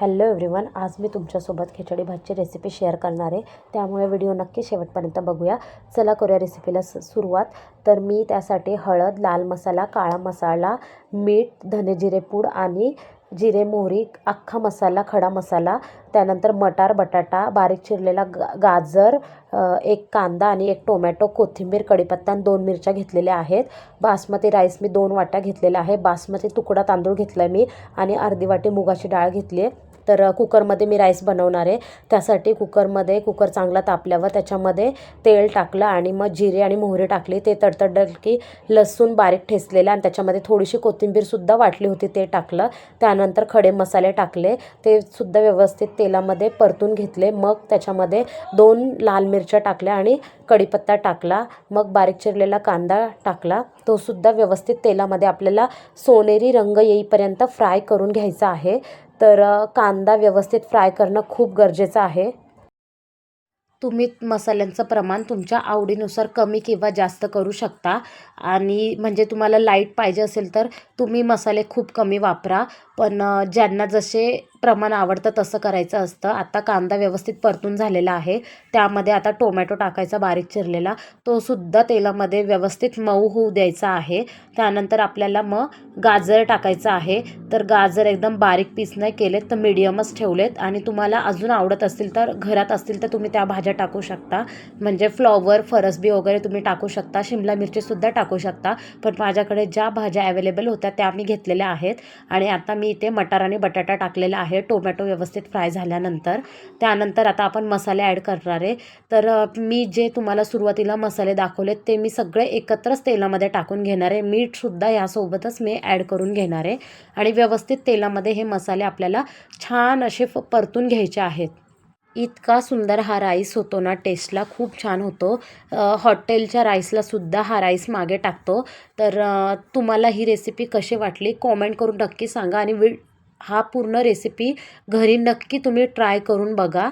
Hello everyone आज मी तुमच्यासोबत खिचडी भातची recipe share करणार आहे. त्यामुळे व्हिडिओ नक्की शेवटपर्यंत बघूया. चला करूया रेसिपीला स सुरुवात. तर मी त्यासाठी हळद लाल मसाला काळा मसाला मीठ धने जिरे पूड आणि जिरे मोहरी अख्खा मसाला खडा मसाला त्यानंतर मटार बटाटा बारीक चिरलेला गा गाजर एक कांदा आणि एक टोमॅटो कोथिंबीर कढीपत्ता आणि दोन मिरच्या घेतलेल्या आहेत. बासमती राईस मी दोन वाट्या घेतलेला आहे. बासमती तुकडा तांदूळ घेतला आहे मी आणि अर्धी वाटी मुगाची डाळ घेतली आहे. तर कुकरमध्ये मी राईस बनवणार आहे. त्यासाठी कुकरमध्ये कुकर चांगला तापल्यावर त्याच्यामध्ये तेल टाकलं आणि मग जिरे आणि मोहरी टाकली. ते तडतडलं की लसूण बारीक ठेचलेलं आणि त्याच्यामध्ये थोडीशी कोथिंबीरसुद्धा वाटली होती ते टाकलं. त्यानंतर खडे मसाले टाकले. ते सुद्धा व्यवस्थित तेलामध्ये परतून घेतले. मग त्याच्यामध्ये दोन लाल मिरच्या टाकल्या आणि कढीपत्ता टाकला. मग बारीक चिरलेला कांदा टाकला. तो सुद्धा व्यवस्थित तेलामध्ये आपल्याला सोनेरी रंग येईपर्यंत फ्राय करून घ्यायचा आहे. तर कांदा व्यवस्थित फ्राय करणं खूप गरजेचं आहे. तुम्ही मसाल्यांचं प्रमाण तुमच्या आवडीनुसार कमी किंवा जास्त करू शकता. आणि म्हणजे तुम्हाला लाइट पाहिजे असेल तर तुम्ही मसाले खूप कमी वापरा. पण ज्यांना जसे प्रमाण आवडतं तसं करायचं असतं. आता कांदा व्यवस्थित परतून झालेला आहे. त्यामध्ये आता टोमॅटो टाकायचा बारीक चिरलेला. तो सुद्धा तेलामध्ये व्यवस्थित मऊ होऊ द्यायचा आहे. त्यानंतर आपल्याला मग गाजर टाकायचं आहे. तर गाजर एकदम बारीक पीस नाही केलेत तर मीडियमच ठेवलेत. आणि तुम्हाला अजून आवडत असतील तर घरात असतील तर तुम्ही त्या भाज्या टाकू शकता. म्हणजे फ्लॉवर फरसबी वगैरे तुम्ही टाकू शकता. शिमला मिरचीसुद्धा टाकू शकता. पण माझ्याकडे ज्या भाज्या अवेलेबल होत्या त्या मी घेतलेल्या आहेत. आणि आता मी इथे मटार आणि बटाटा टाकलेला आहे. टोमॅटो व्यवस्थित फ्राय झाल्यानंतर त्यानंतर आता आपण मसाले ॲड करणार आहे. तर मी जे तुम्हाला सुरुवातीला मसाले दाखवलेत ते मी सगळे एकत्रच तेलामध्ये टाकून घेणार आहे. मीठसुद्धा यासोबतच मी ॲड करून घेणार आहे. आणि व्यवस्थित तेलामध्ये हे मसाले आपल्याला छान असे फ परतून घ्यायचे आहेत. इतका सुंदर हा राईस होतो ना टेस्टला खूप छान होतो. हॉटेलच्या राईसलासुद्धा हा राईस मागे टाकतो. तर तुम्हाला ही रेसिपी कशी वाटली कॉमेंट करून नक्की सांगा आणि वि हा पूर्ण रेसिपी घरी नक्की तुम्ही ट्राय करून बघा.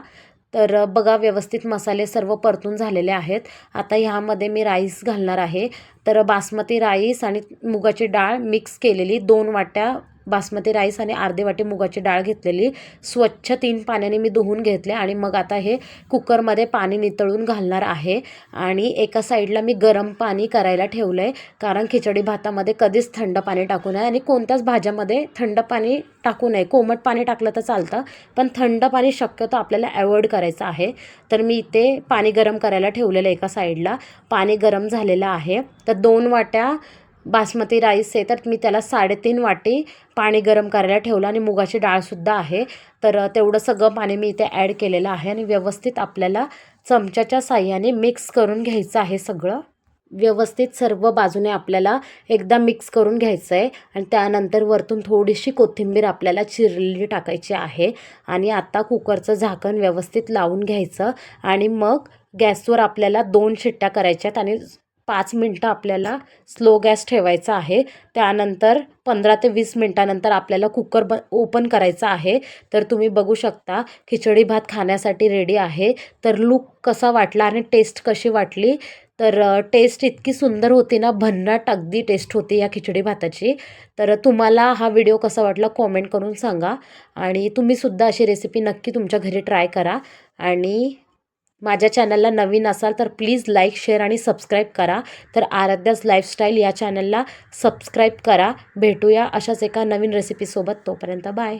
तर बघा व्यवस्थित मसाले सर्व परतून झालेले आहेत. आता ह्यामध्ये मी राईस घालणार आहे. तर बासमती राईस आणि मुगाची डाळ मिक्स केलेली दोन वाट्या बासमती राईस आणि अर्धे वाटी मुगाची डाळ घेतलेली. स्वच्छ तीन पाण्याने मी धुवून घेतले आणि मग आता हे कुकरमध्ये पाणी नितळून घालणार आहे. आणि एका साईडला मी गरम पाणी करायला ठेवलं आहे कारण खिचडी भातामध्ये कधीच थंड पाणी टाकू नये आणि कोणत्याच भाज्यामध्ये थंड पाणी टाकू नये. कोमट पाणी टाकलं तर चालतं पण थंड पाणी शक्यतो आपल्याला अवॉइड करायचं आहे. तर मी इथे पाणी गरम करायला ठेवलेलं आहे एका साईडला. पाणी गरम झालेलं आहे. तर दोन वाट्या बासमती राईस आहे तर मी त्याला साडेतीन वाटी पाणी गरम करायला ठेवलं आणि मुगाची डाळसुद्धा आहे. तर तेवढं सगळं पाणी मी इथे ॲड केलेलं आहे आणि व्यवस्थित आपल्याला चमच्याच्या साह्याने मिक्स करून घ्यायचं आहे सगळं. व्यवस्थित सर्व बाजूने आपल्याला एकदा मिक्स करून घ्यायचं आहे आणि त्यानंतर वरतून थोडीशी कोथिंबीर आपल्याला चिरलेली टाकायची आहे आणि आता कुकरचं झाकण व्यवस्थित लावून घ्यायचं आणि मग गॅसवर आपल्याला दोन शिट्ट्या करायच्या आहेत आणि पाच मिनटं आपल्याला स्लो गॅस ठेवायचा आहे. त्यानंतर पंधरा ते वीस मिनटानंतर आपल्याला कुकर ब ओपन करायचा आहे. तर तुम्ही बघू शकता खिचडी भात खाण्यासाठी रेडी आहे. तर लूक कसा वाटला आणि टेस्ट कशी वाटली? तर टेस्ट इतकी सुंदर होती ना भन्नाट अगदी टेस्ट होती या खिचडी भाताची. तर तुम्हाला हा व्हिडिओ कसा वाटला कॉमेंट करून सांगा. आणि तुम्हीसुद्धा अशी रेसिपी नक्की तुमच्या घरी ट्राय करा. आणि माझ्या चॅनलला नवीन असाल तर प्लीज लाईक शेअर आणि सबस्क्राईब करा. तर आराध्याज लाईफस्टाईल या चॅनलला सबस्क्राईब करा. भेटूया अशाच एका नवीन रेसिपीसोबत तोपर्यंत बाय.